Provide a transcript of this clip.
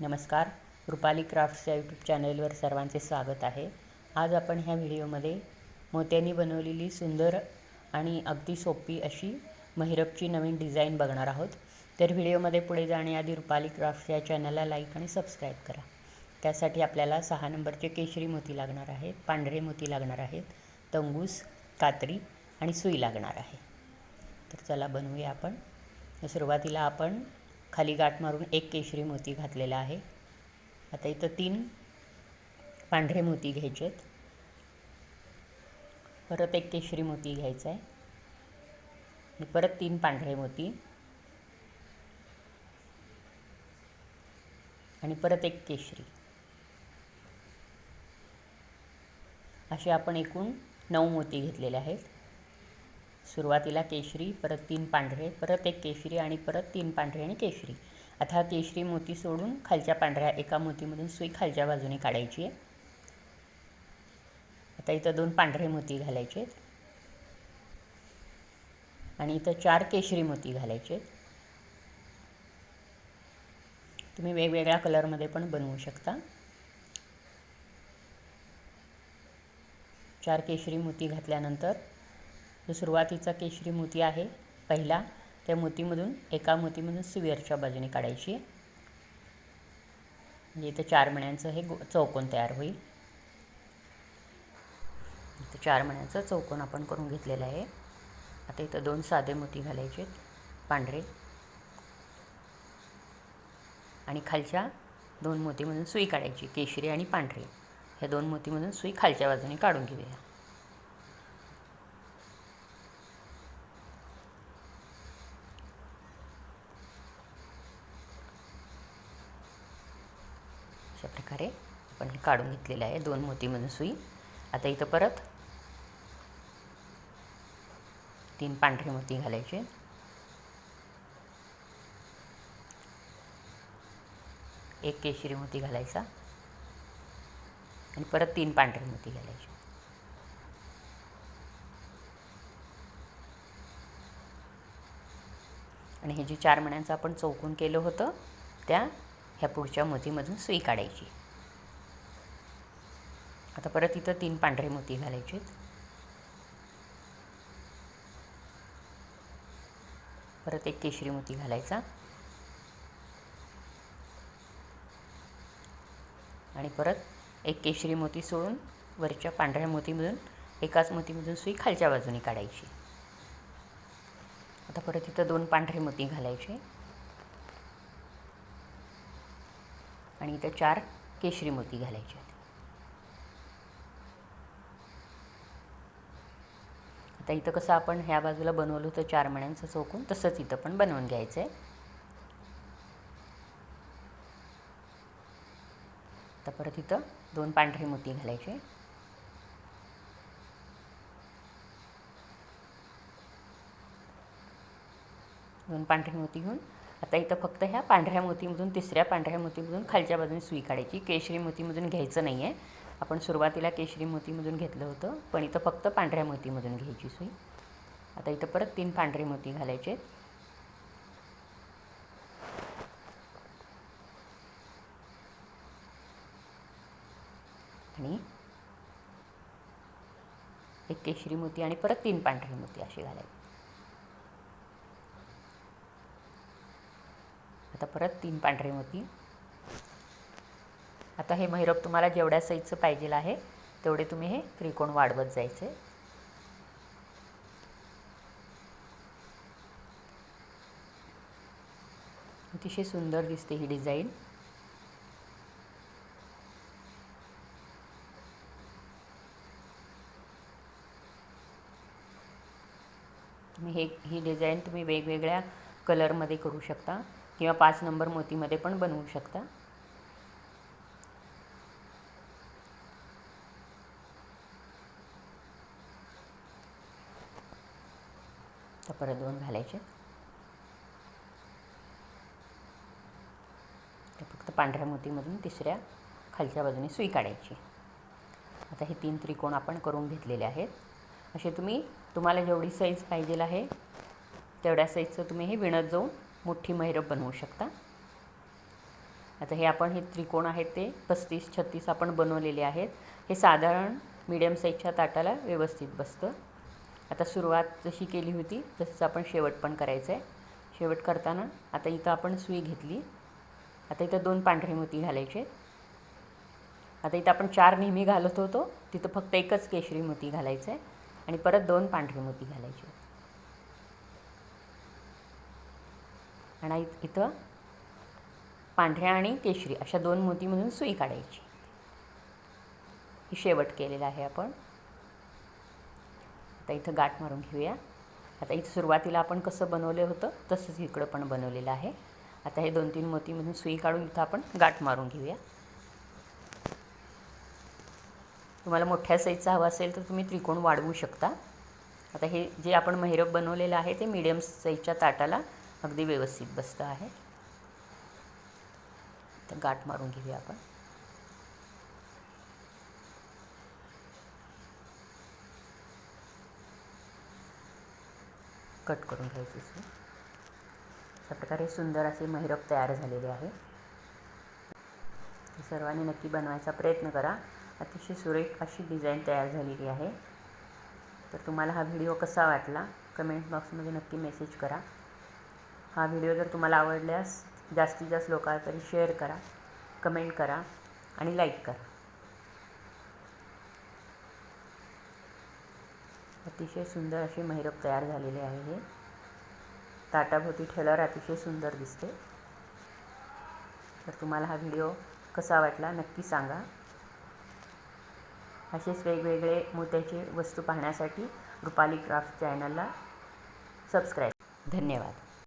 नमस्कार. रुपाली क्राफ्ट्स या यूट्यूब चॅनलवर सर्वांचे स्वागत आहे. आज आपण ह्या व्हिडिओमध्ये मोत्यांनी बनवलेली सुंदर आणि अगदी सोपी अशी महिरपची नवीन डिझाईन बघणार आहोत. तर व्हिडिओमध्ये पुढे जाण्याआधी रुपाली क्राफ्ट्स या चॅनलला लाईक आणि सबस्क्राईब करा. त्यासाठी आपल्याला सहा नंबरचे केशरी मोती लागणार आहेत पांढरे मोती लागणार आहेत तंगूस कात्री आणि सुई लागणार आहे. तर चला बनवूया आपण. सुरुवातीला आपण खाली गाठ मारून एक केशरी मोती घातलेला आहे. आता इथं तीन पांढरे मोती घ्यायचे आहेत परत एक केशरी मोती घ्यायचा आहे आणि परत तीन पांढरे मोती. आणि परत एक केशरी. असे आपण एकूण नऊ मोती घेतलेले आहेत. सुरुवातीला केशरी परत तीन पांढरे परत एक केशरी आणि परत तीन पांढरे आणि केशरी. आता हा केशरी मोती सोडून खालच्या पांढऱ्या एका मोतीमधून सुई खालच्या बाजूने काढायची आहे. आता इथं दोन पांढरे मोती घालायचे आहेत. आणि इथं चार केशरी मोती घालायचे आहेत. तुम्ही वेगवेगळ्या कलरमध्ये पण बनवू शकता. चार केशरी मोती घातल्यानंतर जो सुरुवातीचा केशरी मोती आहे पहिला त्या मोतीमधून एका मोतीमधून सुवेरच्या बाजूने काढायची. म्हणजे इथं चार मण्यांचं हे गो चौकोन तयार होईल. इथं चार मण्यांचं चौकोन आपण करून घेतलेलं आहे. आता इथं दोन साधे मोती घालायचे पांढरे. आणि खालच्या दोन मोतीमधून सुई काढायची केशरी आणि पांढरी. ह्या दोन मोतीमधून सुई खालच्या बाजूने काढून घेऊया. अशा प्रकारे आपण हे काढून घेतलेलं आहे. दोन मोतीमधून सुई. आता इथं परत तीन पांढरे मोती घालायचे. एक केशरी मोती घालायचा. आणि परत तीन पांढरे मोती घालायचे. आणि हे जे चार मण्यांचं आपण चौकून केलं होतं त्या ह्या पुढच्या मोतीमधून सुई काढायची. आता परत इथं तीन पांढरे मोती घालायचे परत एक केशरी मोती घालायचा. आणि परत एक केशरी मोती सोडून वरच्या पांढऱ्या मोतीमधून एकाच मोतीमधून सुई खालच्या बाजूने काढायची. आता परत इथं दोन पांढरे मोती घालायचे. आणि इथं चार केशरी मोती घालायचे आता इथं कसं आपण ह्या बाजूला बनवलं होतं चार मण्यांचं चौकून तसंच इथं पण बनवून घ्यायचं आहे आता परत इथं दोन पांढरे मोती घालायचे. दोन पांढरे मोती घेऊन आता इथं फक्त ह्या पांढऱ्या मोतीमधून तिसऱ्या पांढऱ्या मोतीमधून खालच्या बाजूने सुई काढायची. केशरी मोतीमधून घ्यायचं नाही आहे आपण सुरुवातीला केशरी मोतीमधून घेतलं होतं पण इथं फक्त पांढऱ्या मोतीमधून घ्यायची सुई. आता इथं परत तीन पांढरे मोती घालायचे. आणि एक केशरी मोती आणि परत तीन पांढरे मोती असे घालायचे. आता परत तीन पांढरे मोती. आता हे महिरप तुम्हाला जेवढ्या साईजचं पाहिजे आहे तेवढे तुम्ही हे त्रिकोण वाढवत जायचे. अतिशय सुंदर दिसते ही डिझाईन तुम्ही हे ही डिझाईन तुम्ही वेगवेगळ्या कलरमध्ये करू शकता. किंवा पाच नंबर मोतीमध्ये पण बनवू शकता. तर परत दोन घालायचे. तर फक्त पांढऱ्या मोतीमधून तिसऱ्या खालच्या बाजूने सुई काढायची. आता हे तीन त्रिकोण आपण करून घेतलेले आहेत. असे तुम्ही तुम्हाला जेवढी साईज पाहिजे आहे तेवढ्या साईजचं तुम्ही हे विणत जाऊन मोठी मैरप बनवू शकता. आता हे आपण हे त्रिकोण आहेत ते पस्तीस छत्तीस आपण बनवलेले आहेत. हे साधारण मीडियम साईजच्या ताटाला व्यवस्थित बसतं. आता सुरुवात जशी केली होती तसंच आपण शेवट पण करायचं आहे शेवट करताना आता इथं आपण सुई घेतली. आता इथं दोन पांढरे मोती घालायचे. आता इथं आपण चार नेहमी घालत होतो. तिथं फक्त एकच केशरी मोती घालायचं आहे आणि परत दोन पांढरे मोती घालायचे. आणि इथं पांढऱ्या आणि केशरी अशा दोन मोतीमधून सुई काढायची. ही शेवट केलेला आहे आपण. आता इथं गाठ मारून घेऊया. आता इथं सुरुवातीला आपण कसं बनवलं होतं तसंच इकडं पण बनवलेलं आहे. आता हे दोन तीन मोतीमधून सुई काढून इथं आपण गाठ मारून घेऊया. तुम्हाला मोठ्या साईजचा हवा असेल तर तुम्ही त्रिकोण वाढवू शकता. आता हे जे आपण महिरप बनवलेलं आहे ते मिडियम साईजच्या ताटाला अगदी व्यवस्थित बसतं आहे. तर गाठ मारून घेऊया आपण. कट करून घ्यायची अशा प्रकारे सुंदर असे महिरप तयार झालेले आहे. सर्वांनी नक्की बनवायचा प्रयत्न करा. अतिशय सुरेख अशी डिझाईन तयार झालेली आहे. तर तुम्हाला हा व्हिडिओ कसा वाटला? कमेंट बॉक्समध्ये नक्की मेसेज करा. हा व्हिडिओ जर तुम्हाला आवडल्यास जास्तीत जास्त लोकांपर्यंत शेअर करा कमेंट करा आणि लाईक करा. अतिशय सुंदर असे महिरप तयार झालेले आहे हे. ताटाभोवती ठेवल्यावर अतिशय सुंदर दिसते. तर तुम्हाला हा व्हिडिओ कसा वाटला नक्की सांगा. असेच वेगवेगळे मोत्याचे वस्तू पाहण्यासाठी रुपाली क्राफ्ट चॅनलला सबस्क्राईब. धन्यवाद.